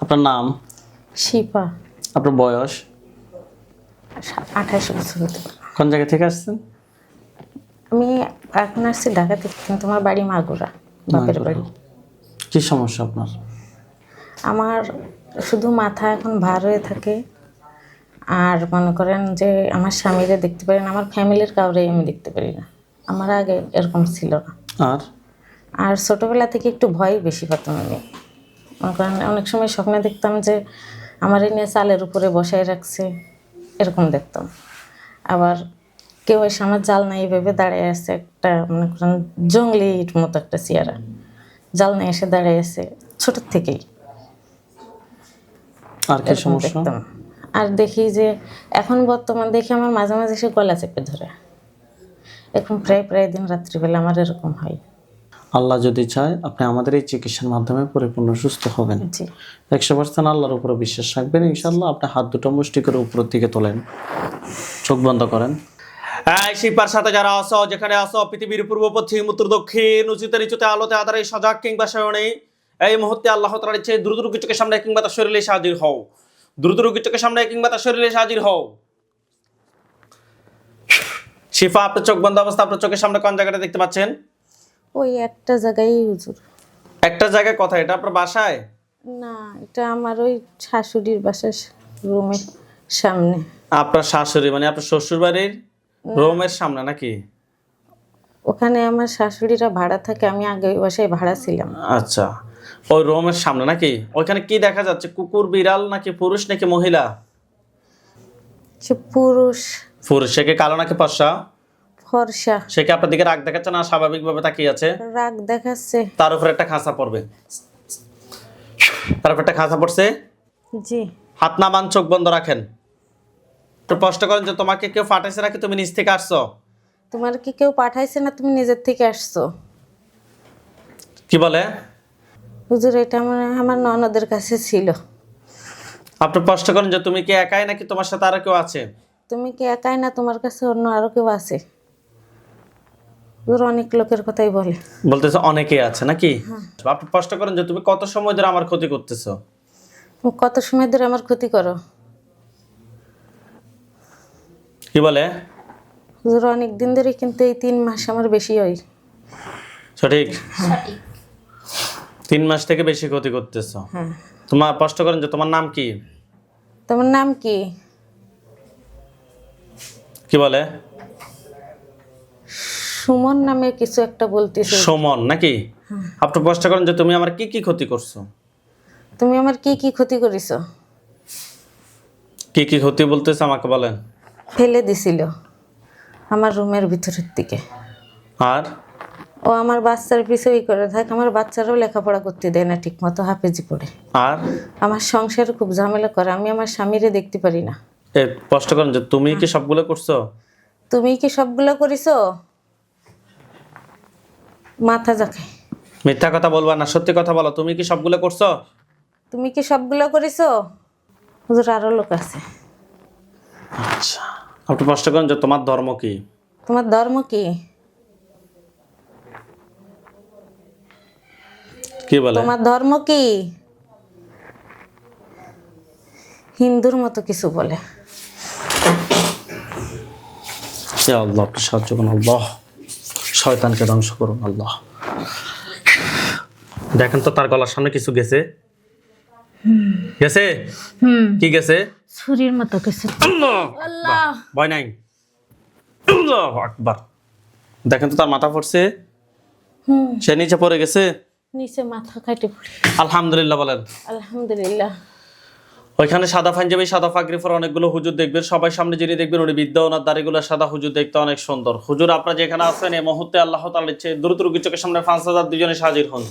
আপনার নাম? শিপা। আপনার বয়স? আঠাশ বছর হতে কোন জায়গা থেকে আসছেন? আমি এখন আসছি ঢাকা থেকে কিন্তু আমার বাড়ি মাগুরা বাপের বাড়ি। কি সমস্যা আপনার? আমার শুধু মাথা এখন ভার হয়ে থাকে। আর মনে করেন যে আমার স্বামীরে দেখতে পারি না আমার ফ্যামিলির কাউরে আমি দেখতে পারি না। আমার আগে এরকম ছিল না। আর? আর ছোটোবেলা থেকে একটু ভয় বেশি পেতাম আমি। মনে করেন অনেক সময় স্বপ্নে দেখতাম যে আমার এই নিয়ে চালের উপরে বসায় রাখছে এরকম দেখতাম। আবার কেউ এসে আমার জাল নাই ভেবে দাঁড়িয়ে আছে একটা মনে করেন জঙ্গলির মতো একটা চেয়ারা জাল নাই এসে দাঁড়িয়ে আছে ছোটোর থেকেই। আর কি সমস্যা? আর দেখি যে এখন বর্তমান দেখি আমার মাঝে মাঝে সে গলা চেপে ধরে। এখন প্রায় প্রায় দিন রাত্রিবেলা আমার এরকম হয়। আল্লাহ যদি চায় আপনি আমাদের এই চিকিৎসার মাধ্যমে পরিপূর্ণ সুস্থ হবেন। জি। একশো পার্সেন্ট আল্লাহর উপরে বিশ্বাস রাখবেন। ইনশাল্লাহ আপনি হাত দুটো মুষ্টি করে উপরের দিকে তোলেন। চোখ বন্ধ করেন। এই শিপার সাথে যারা আসো যেখানে আসো পৃথিবীর পূর্ব পশ্চিম উত্তর দক্ষিণ উচিত নিচুতে আলোতে আধারে সজাগ কিংবা শয়নে এই মুহূর্তে আল্লাহ তালার ইচ্ছে দ্রুত রুগী চোখের সামনে কিংবা তার শরীরে এসে হাজির হও। দ্রুত রুগী চোখের সামনে কিংবা তার শরীরে এসে হাজির হও। শিফা আপনার চোখ বন্ধ অবস্থা আপনার চোখের সামনে কোন জায়গাটা দেখতে পাচ্ছেন? ওই একটা জায়গায় হুজুর। একটা জায়গায় কথা এটা আপনার বাসায়? না এটা আমার ওই শাশুড়ির বাসার রুমের সামনে। আপনার শাশুড়ি মানে আপনার শ্বশুর বাড়ির রুমের সামনে নাকি? ওখানে আমার শাশুড়িরা ভাড়া থাকে আমি আগে ওই বাসায় ভাড়া ছিলাম। আচ্ছা ওই রুমের সামনে নাকি? ওইখানে কি দেখা যাচ্ছে কুকুর বিড়াল নাকি পুরুষ নাকি মহিলা? সে পুরুষ। পুরুষ সে কি কালো নাকি পশা ফর্সা। সে কি আপনার দিকে রাগ দেখাচ্ছে না? স্বাভাবিকভাবে তাকিয়ে আছে। রাগ দেখাচ্ছে। তার উপরে একটা খাঁচা পড়বে। তার উপরে একটা খাঁচা পড়ছে। জি। হাত না বান চোখ বন্ধ রাখেন। একটু স্পষ্ট করেন যে তোমাকে কেউ ফাটাইছে নাকি তুমি নিচ থেকে আসছো? তোমার কি কেউ পাঠাইছে না তুমি নিজের থেকে আসছো? কি বলে? হুজুর এটা আমার আমার ননদের কাছে ছিল। আপনি স্পষ্ট করেন যে তুমি কি একাই নাকি তোমার সাথে আরও কেউ আছে? তুমি কি একাই না তোমার কাছে অন্য আরও কেউ আছে? হুজুর অনেক লোকের কথাই বলে। বলতেছে অনেকেই আছে নাকি? আপনি স্পষ্ট করেন যে তুমি কত সময় ধরে আমার ক্ষতি করতেছো? কত সময় ধরে আমার ক্ষতি করো? কি বলে? হুজুর অনেক দিন ধরে কিন্তু এই তিন মাস আমার বেশি হয়। সঠিক? তিন মাস থেকে বেশি ক্ষতি করতেছো? হ্যাঁ। তোমার স্পষ্ট করেন যে তোমার নাম কি? তোমার নাম কি? কি বলে? সুমন নামে কিছু একটা বলতেছে। সুমন নাকি? আপনি স্পষ্ট করেন যে তুমি আমার কি কি ক্ষতি করছ? তুমি আমার কি কি ক্ষতি করেছ? কি কি ক্ষতি বলতেছে আমাকে বলেন। ফেলে দিছিল আমার রুমের ভিতরের দিকে। আর? ও আমার বাচ্চার পিছুই করে থাকে আমার বাচ্চারাও লেখাপড়া করতে দেয় না ঠিক মতো হাফেজি পড়ে। আর? আমার সংসারে খুব ঝামেলা করে আমি আমার স্বামীরে দেখতে পারি না। এ স্পষ্ট করেন যে তুমি কি সবগুলো করছ? তুমি কি সবগুলো করিছো? মাথা যাকে মিথ্যা কথা বলবা না সত্যি কথা বলো তুমি কি সবগুলো করছ? তুমি কি সবগুলো করিছো? হুজুর আরও লোক আছে। আচ্ছা আপনি স্পষ্ট করেন যে তোমার ধর্ম কি? তোমার ধর্ম কি? কি বলে? তোমার ধর্ম কি? হিন্দুর মতো কিছু বলে। ইয়া আল্লাহ সাহায্য করুন আল্লাহ। শয়তানকে ধ্বংস করুন আল্লাহ। দেখেন তো তার গলার সামনে কিছু গেছে। গেছে? কি গেছে? ছুরির মতো আল্লাহ! ভয় নাই। আল্লাহু আকবার। দেখেন তো তার মাথা পড়ছে। সে নিচে পড়ে গেছে। নিচে মাথা কাটে পড়ে। আলহামদুলিল্লাহ বলেন। আলহামদুলিল্লাহ। ওইখানে সাদা পাঞ্জাবি সাদা পাগড়ি পরা অনেকগুলো হুজুর দেখবেন। সবাই সামনে যিনি দেখবেন উনি বিদ্যা ওনার দাড়িগুলো সাদা হুজুর দেখতে অনেক সুন্দর। হুজুর আপনারা যেখানে আছেন এই মুহূর্তে আল্লাহ তাআলা ইচ্ছে দ্রুত রুগী চোখের সামনে পাঁচ হাজার দুজনে হাজির হন।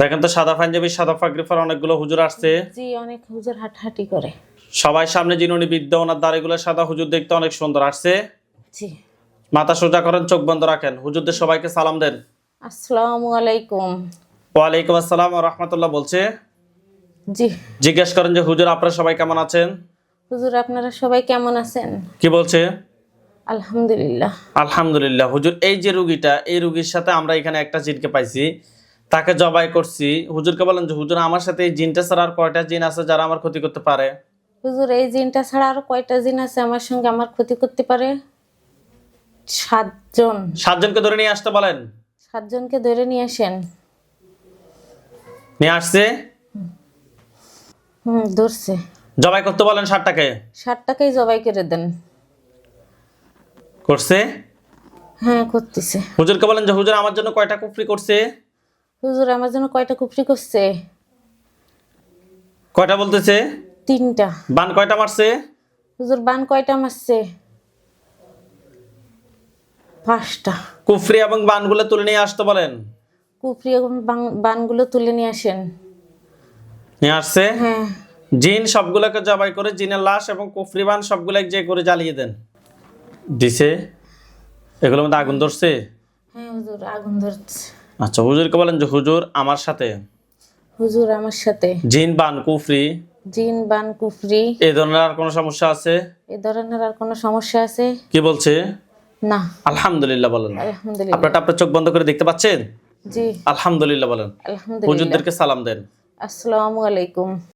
দেখেন তো সাদা পাঞ্জাবি সাদা পাগড়ি পরা অনেকগুলো হুজুর আসছে। জি অনেক হুজুর হাঁটাহাঁটি করে। সবাই সামনে যিনি উনি বিদ্যা ওনার দাড়িগুলো সাদা হুজুর দেখতে অনেক সুন্দর আসছে। জি। মাথা সোজা করেন চোখ বন্ধ রাখেন। হুজুরদের সবাইকে সালাম দেন। আসসালামু আলাইকুম। ওয়ালাইকুম আসসালাম রহমতুল্লাহ বলছে। জি। জিজ্ঞেস করেন যে হুজুর আপনারা সবাই কেমন আছেন? হুজুর আপনারা সবাই কেমন আছেন? কি বলছে? আলহামদুলিল্লাহ। আলহামদুলিল্লাহ। হুজুর এই যে রুগীটা এই রুগীর সাথে আমরা এখানে একটা চিটকে পাইছি। তাকে জবাই করছি। হুজুরকে বলেন যে হুজুর আমার সাথে এই জিনটা ছাড়া আর কয়টা জিন আছে যারা আমার ক্ষতি করতে পারে? হুজুর এই জিনটা ছাড়া আরও কয়টা জিন আছে আমার সঙ্গে আমার ক্ষতি করতে পারে? সাতজন। সাতজনকে ধরে নিয়ে আসতে বলেন। সাতজনকে ধরে নিয়ে আসেন। নিয়ে আসছে। হুম ধরছে। জবাই করতে বলেন ষাটটাকে। ষাট টাকাই জবাই করে দেন। করছে? হ্যাঁ করতেছে। হুজুরকে বলেন যে হুজুর আমার জন্য কয়টা কুফরি করছে? হুজুর আমার জন্য কয়টা কুফরি করছে? কয়টা বলতেছে? তিনটা। বান কয়টা মারছে? হুজুর বান কয়টা মারছে? পাঁচটা। কুফরি এবং বানগুলো তুলে নিয়ে আসতে বলেন। কুফরি এবং বানগুলো তুলে নিয়ে আসেন। নিয়ে আসছে। হ্যাঁ। জিন সবগুলোকে জবাই করে জিনের লাশ এবং কুফরি বান সবগুলো জায়গায় করে জ্বালিয়ে দেন। দিছে। এগুলোর মধ্যে আগুন ধরছে? হ্যাঁ হুজুর আগুন ধরছে। আচ্ছা হুজুরকে বলেন যে হুজুর আমার সাথে। হুজুর আমার সাথে। জিন বান কুফরি। জিন বান কুফরি। এই ধরনের আর কোনো সমস্যা আছে? এ ধরনের আর কোনো সমস্যা আছে? কি বলছে? না। আলহামদুলিল্লাহ বলেন। আলহামদুলিল্লাহ। আপনারটা আপনার চোখ বন্ধ করে দেখতে পাচ্ছেন? জি। আলহামদুলিল্লাহ বলেন। আলহামদুলিল্লাহ। হুজুরদেরকে সালাম দেন। আসসালামু আলাইকুম